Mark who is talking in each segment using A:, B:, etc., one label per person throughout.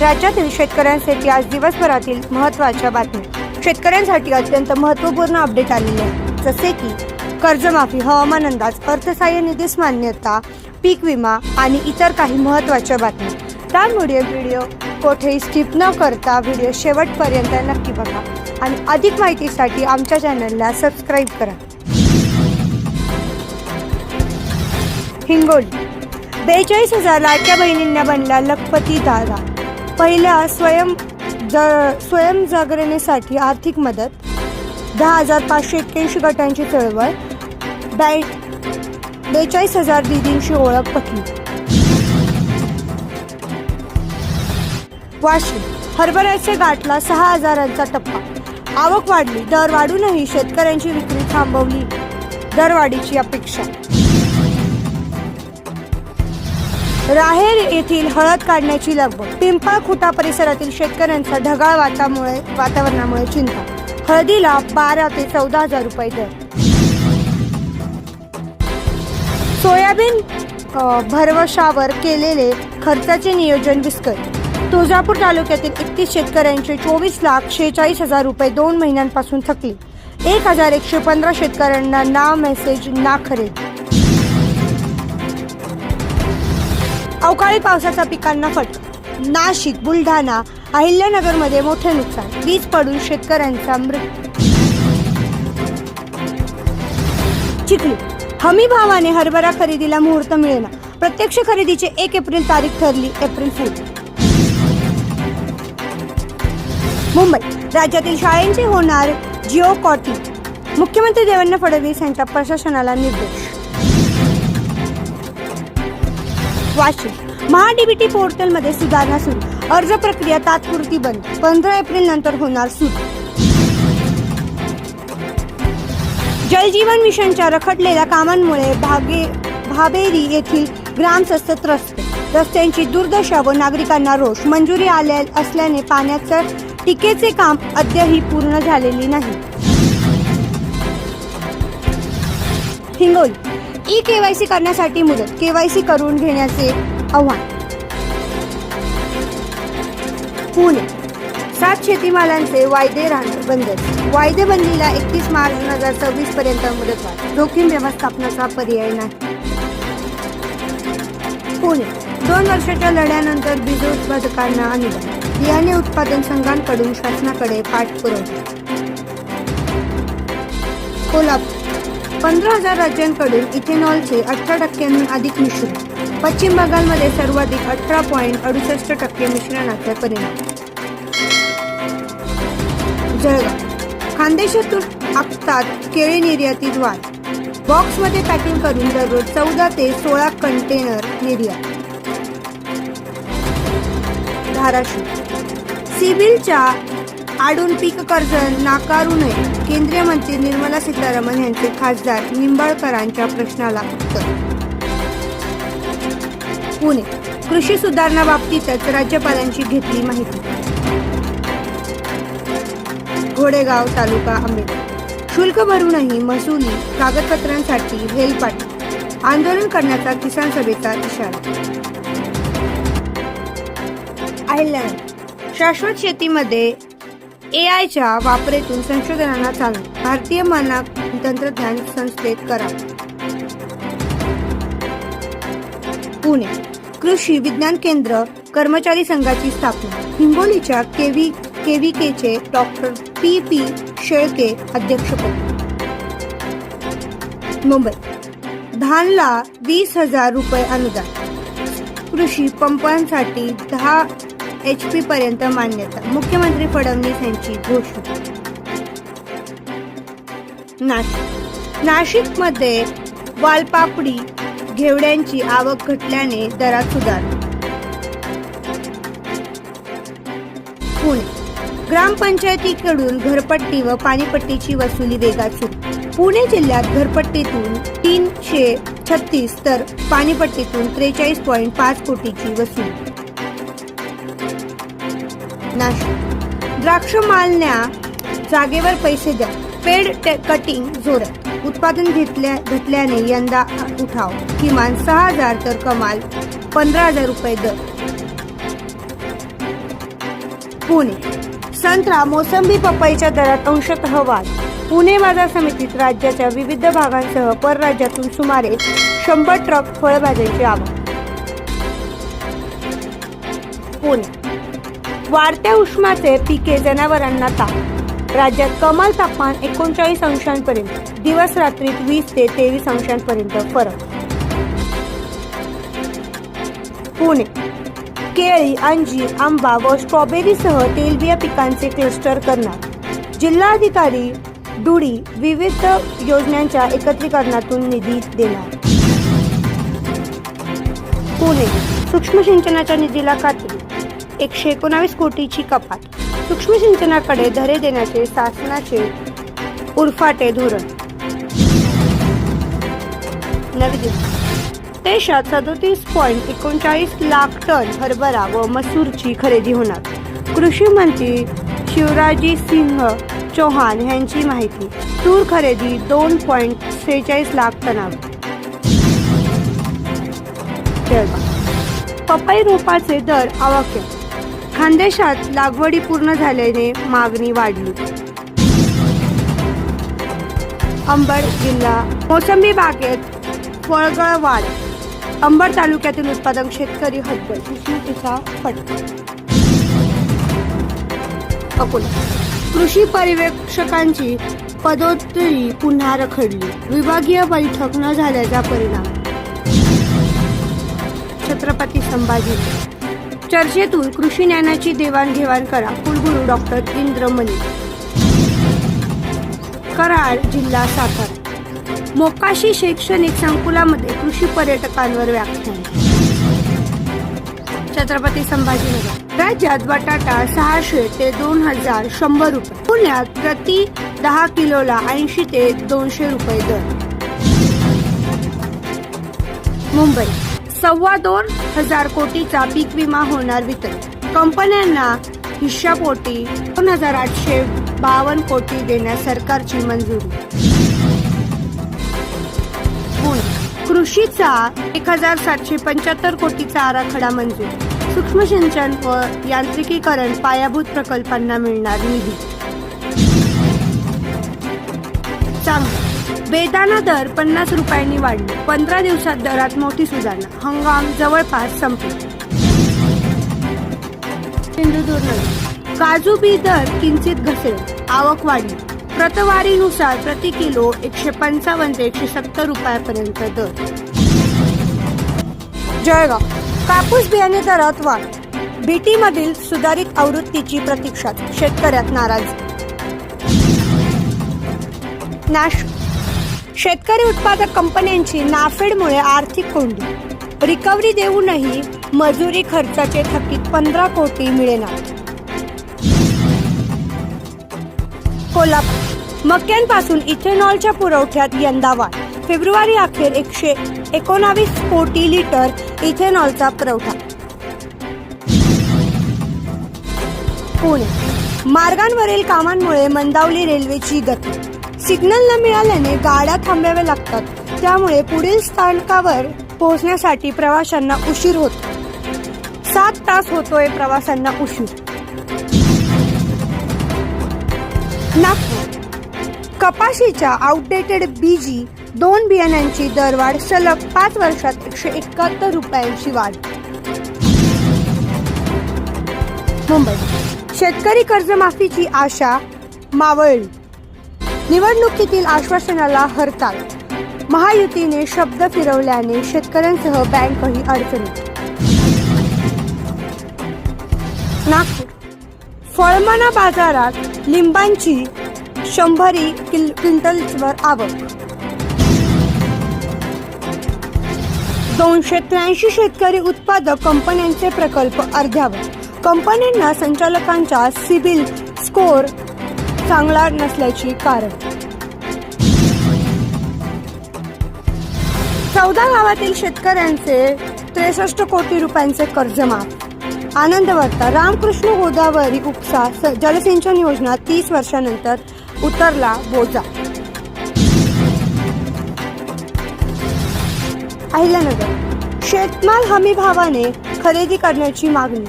A: राज्यातील शेतकऱ्यांसाठी आज दिवसभरातील महत्त्वाच्या बातम्या. शेतकऱ्यांसाठी अत्यंत महत्त्वपूर्ण अपडेट आलेले आहे. जसे की कर्जमाफी हवामान अंदाज अर्थसहाय्य निधीस मान्यता पीक विमा आणि इतर काही महत्त्वाच्या बातम्या. त्यामुळे व्हिडिओ कोठेही स्किप न करता व्हिडिओ शेवटपर्यंत नक्की बघा आणि अधिक माहितीसाठी आमच्या चॅनलला सबस्क्राईब करा. हिंगोली. बेचाळीस हजार लाडक्या बहिणींना बनला लखपती दादा. पहिल्या स्वयं ज स्वयंजागरणेसाठी आर्थिक मदत दहा हजार पाचशे एक्क्याऐंशी गटांची चळवळ बॅ बेचाळीस हजार दिदींची ओळख पटली. वाशिम हरभऱ्याचे गाठला सहा हजारांचा टप्पा. आवक वाढली दर वाढूनही शेतकऱ्यांची विक्री थांबवली. दरवाढीची अपेक्षा. राहेर येथील हळद काढण्याची लगबग पिंपळ खुटा परिसरातील शेतकऱ्यांचा ढगाळ वातामुळे वातावरणामुळे चिंता. हळदीला बारा ते चौदा हजार रुपये दर. सोयाबीन भरवशावर केलेले खर्चाचे नियोजन विस्कळीत तुळजापूर तालुक्यातील एकतीस शेतकऱ्यांचे चोवीस लाख शेहेचाळीस हजार रुपये दोन महिन्यांपासून थकले. एक हजार एकशे पंधरा शेतकऱ्यांना ना मेसेज ना खरेदी अवकाळी पावसाचा पिकांना फटका नाशिक बुलढाणा अहिल्यानगरमध्ये मोठे नुकसान. वीज पडून शेतकऱ्यांचा मृत्यू. चिखली. हमी भावाने हरभरा खरेदीला मुहूर्त मिळेना. प्रत्यक्ष खरेदीची एक एप्रिल तारीख ठरली एप्रिल फूल. मुंबई. राज्यातील शाळेंचे होणार जिओ कॉटी. मुख्यमंत्री देवेंद्र फडणवीस यांच्या प्रशासनाला निर्देश. वाशिम. महाडीबीटी पोर्टलमध्ये सुधारणा सुरू. अर्ज प्रक्रिया तात्पुरती बंद. पंधरा एप्रिल नंतर होणार सुरू. जलजीवन मिशनच्या रखडलेल्या कामांमुळे भागे भाबेरी येथील ग्रामस्थ त्रस्त. रस्त्यांची दुर्दशा व नागरिकांना रोष. मंजुरी आल्या असल्याने पाण्याचं टिकेचे काम अद्यापही पूर्ण झालेली नाही. हिंगोली ई केवायसी करण्यासाठी मुदत केवायसी करून घेण्याचे आव्हान. पुणे. सात शेतीमालांचे वायदे राहणार बंद. वायदे बंदीला एकतीस मार्च दोन हजार सव्वीस पर्यंत मुदतवाढ जोखीम व्यवस्थापनाचा पर्याय नाही. पुणे. दोन वर्षाच्या लढ्यानंतर बीज उत्पादकांना अनुदान. बियाणे उत्पादन संघांकडून शासनाकडे पाठपुरवठा कोल्हापूर. पंधरा हजार राज्यांकडून इथेनॉलचे अठरा टक्क्यांहून अधिक मिश्रण. पश्चिम बंगालमध्ये सर्वाधिक अठरा पॉईंट अडुसष्ट टक्के मिश्रणाचा परिणाम जळगाव. खानदेशातून आपतात केळी निर्यातीत वाढ बॉक्समध्ये पॅकिंग करून दररोज चौदा ते सोळा कंटेनर निर्यात. धाराशिव. सिबिलच्या आडून पीक कर्ज नाकारू नये केंद्रीय मंत्री निर्मला सीतारामन यांचे खासदार निंबाळकरांच्या प्रश्नाला उत्तर. पुणे कृषी सुधारणा बाबतीतच राज्यपालांची घेतली माहिती. घोडेगाव तालुका आंबेडकर शुल्क भरूनही महसुली कागदपत्रांसाठी हेलपाटी आंदोलन करण्याचा किसान सभेचा इशारा. अहिल्यानगर शाश्वत शेतीमध्ये ए आयच्या वापरेतून संशोधनाला चालना. भारतीय मानक तंत्रज्ञान संस्थेत करा पुणे. कृषी विज्ञान केंद्र कर्मचारी संघाची स्थापना. हिंगोलीच्या केव्ही केव्हीकेचे डॉक्टर पी पी शेळके अध्यक्षपद. मुंबई. धानला वीस हजार रुपये अनुदान. कृषी पंपांसाठी दहा एच पी पर्यंत मान्यता. मुख्यमंत्री फडणवीस यांची घोषणा. नाशिक. नाशिकमध्ये वालपापडी घेवड्यांची आवक घटल्याने दरात सुधारणा पुणे. ग्रामपंचायतीकडून घरपट्टी व पाणीपट्टीची वसुली वेगात सुरू. पुणे जिल्ह्यात घरपट्टीतून तीनशे छत्तीस तर पाणीपट्टीतून त्रेचाळीस पॉईंट पाच कोटीची वसुली. नाशिक द्राक्ष मालण्या जागेवर पैसे द्या. पेड कटिंग जोरात उत्पादन घेतल्या घेतल्याने यंदा उठाव. किमान सहा हजार तर कमाल पंधरा हजार रुपये दर. पुणे. संत्रा मोसंबी पपईच्या दरात अंशतः वाढ. पुणे बाजार समितीत राज्याच्या विविध भागांसह परराज्यातून सुमारे शंभर ट्रक फळभाज्यांची आवक. पुणे. वाढत्या उष्माचे पिके जनावरांना ताप. राज्यात कमाल तापमान एकोणचाळीस अंशांपर्यंत दिवस रात्रीत वीस ते तेवीस अंशांपर्यंत फरक. पुणे. केळी अंजीर आंबा व स्ट्रॉबेरीसह तेलबिया पिकांचे क्लस्टर करणार. जिल्हाधिकारी डुडी विविध योजनांच्या एकत्रीकरणातून निधी देणार. पुणे. सूक्ष्म सिंचनाच्या निधीला खाते एकशे एकोणावीस कोटीची कपात. सूक्ष्म सिंचनाकडे धरे देण्याचे शासनाचे उरफाटे धोरण. नवी दिल्ली. देशात सदोतीस पॉईंट एकोणचाळीस लाख टन हरभरा व मसूरची खरेदी होणार. कृषी मंत्री शिवराजी सिंह चौहान यांची माहिती. तूर खरेदी दोन पॉईंट सेहेचाळीस लाख टनावर. पपई रोपाचे दर आवाक्यात. खानदेशात लागवडी पूर्ण झाल्याने मागणी वाढली. अंबड जिल्हा मोसंबी बागेत फळगळ वाढ. अंबड तालुक्यातील उत्पादक शेतकरी हद्दल कृषीचा फटका. अकोला. कृषी पर्यवेक्षकांची पदोत्तरी पुन्हा रखडली. विभागीय बैठक न झाल्याचा परिणाम. छत्रपती संभाजी चर्चेतून कृषी ज्ञानाची देवाणघेवाण करा. कुलगुरू डॉक्टर इंद्रमणी. कराड जिल्हा सातारा. मोकाशी शैक्षणिक संकुलामध्ये कृषी पर्यटकांवर व्याख्यान. छत्रपती संभाजीनगर. राज्यात बटाटा सहाशे ते दोन हजार शंभर रुपये. पुण्यात प्रति दहा किलोला ऐंशी ते दोनशे रुपये दर. मुंबई. सव्वा दोन हजार कोटीचा पीक विमा होणार वितरण. कंपन्यांना हिश्शापोटी दोन हजार आठशे बावन्न कोटी देण्यास सरकारची मंजुरी. कृषीचा एक हजार सातशे पंच्याहत्तर कोटीचा आराखडा मंजूर. सूक्ष्म सिंचन व यांत्रिकीकरण पायाभूत प्रकल्पांना मिळणार निधी. चांगलं. बेदाना दर पन्नास रुपयांनी वाढली. पंधरा दिवसात दरात मोठी सुधारणा. हंगाम जवळपास संपला. सिंधुदुर्ग काजू बी दर किंचित घसेल आवक वाढली. प्रतवारीनुसार प्रति किलो एकशे पंचावन्न ते एकशे सत्तर रुपयापर्यंत दर. जळगाव. कापूस बियाणे दरात वाढ. बीटी मधील सुधारित आवृत्तीची प्रतीक्षा. शेतकऱ्यात नाराज. नाश शेतकरी उत्पादक कंपन्यांची नाफेडमुळे आर्थिक कोंडी. रिकव्हरी देऊनही मजुरी खर्चाचे थकीत पंधरा कोटी मिळेना. कोल्हापूर. मक्यांपासून इथेनॉलच्या पुरवठ्यात यंदा वाढ. फेब्रुवारी अखेर एकशे एकोणावीस कोटी लिटर इथेनॉलचा पुरवठा. पुणे. मार्गांवरील कामांमुळे मंदावली रेल्वेची गती. सिग्नल न मिळाल्याने गाड्या थांबाव्या लागतात. त्यामुळे पुढील स्थानकावर पोहोचण्यासाठी प्रवाशांना उशीर होतो. सात तास होतोय प्रवाशांना उशीर. नागपूर. कपाशीच्या आउटडेटेड बीजी दोन बियाण्यांची दरवाढ सलग पाच वर्षात एकशे एकाहत्तर रुपयांची वाढ. मुंबई. शेतकरी कर्जमाफीची आशा मावळली. निवडणुकीतील आश्वासनाला हरताळ महायुतीने शब्द फिरवल्याने शेतकऱ्यांसह बँकही अडचणीत. नागपूर. फळमाना बाजारात लिंबांची शंभरी किल क्विंटल्सवर आवक. दोनशे त्र्याऐंशी शेतकरी उत्पादक कंपन्यांचे प्रकल्प अर्ध्यावर. कंपन्यांना संचालकांचा सिबिल स्कोअर चांगला नसल्याची कारण. चौदा गावातील शेतकऱ्यांचे त्रेसष्ट कोटी रुपयांचे कर्ज माफ आनंद वार्ता रामकृष्ण गोदावरी उपसा जलसिंचन योजना तीस वर्षानंतर उतरला बोजा. अहिल्यानगर शेतमाल हमी भावाने खरेदी करण्याची मागणी.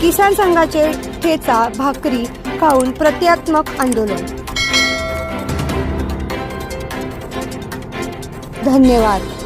A: किसान संघाचे ठेचा भाकरी खाऊन प्रतिकात्मक आंदोलन. धन्यवाद.